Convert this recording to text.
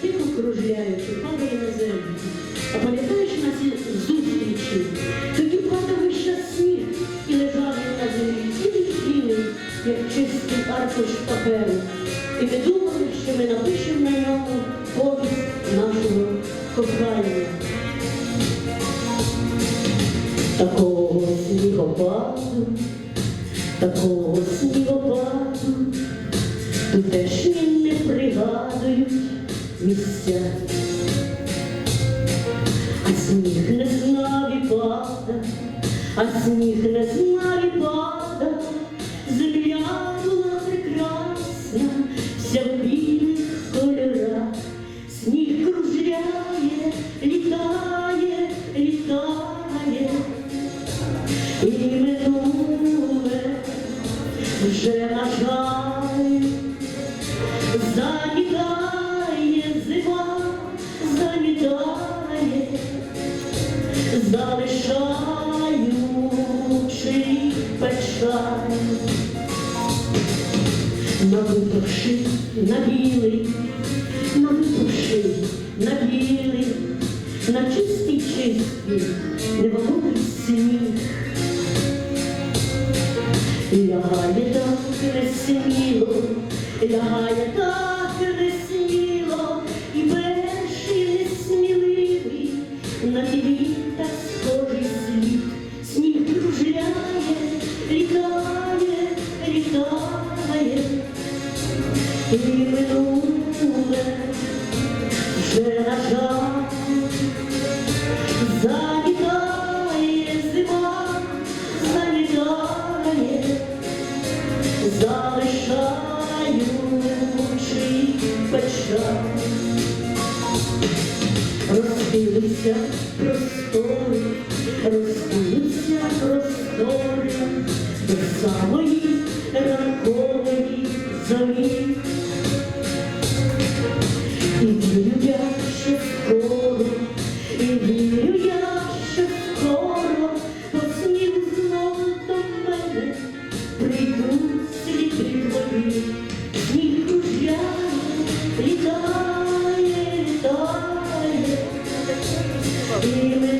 тихо кружляючи, падає на землю. А пам'ятаєш наші зустрічі? Тоді падав іще сніг і лежав на землі, цілий білий, як чистий аркуш паперу. І ми думали, що ми напишемо на ньому повість нашого кохання. Такого снігопаду, такого снігопаду, тутешні не пригадують місця. А сніг не знав і пада, а сніг не знав і пада, земля була прекрасна, вся в білих кольорах, сніг кружляє, літає, літає, і минуле вже на жаль. Замітає Залишаючи печаль. Навипавши на білий, навипавши на білий, на чистий чистий, неволовий сніг. Лягає так несміло, лягає так і минуле вже на жаль. Замітає зима, замітає, залишаючи печаль. Розпилися простори, розпилися простори вірю я, що скоро, і вірю я, що скоро по снігу знову до мене прийдуть сліди минуле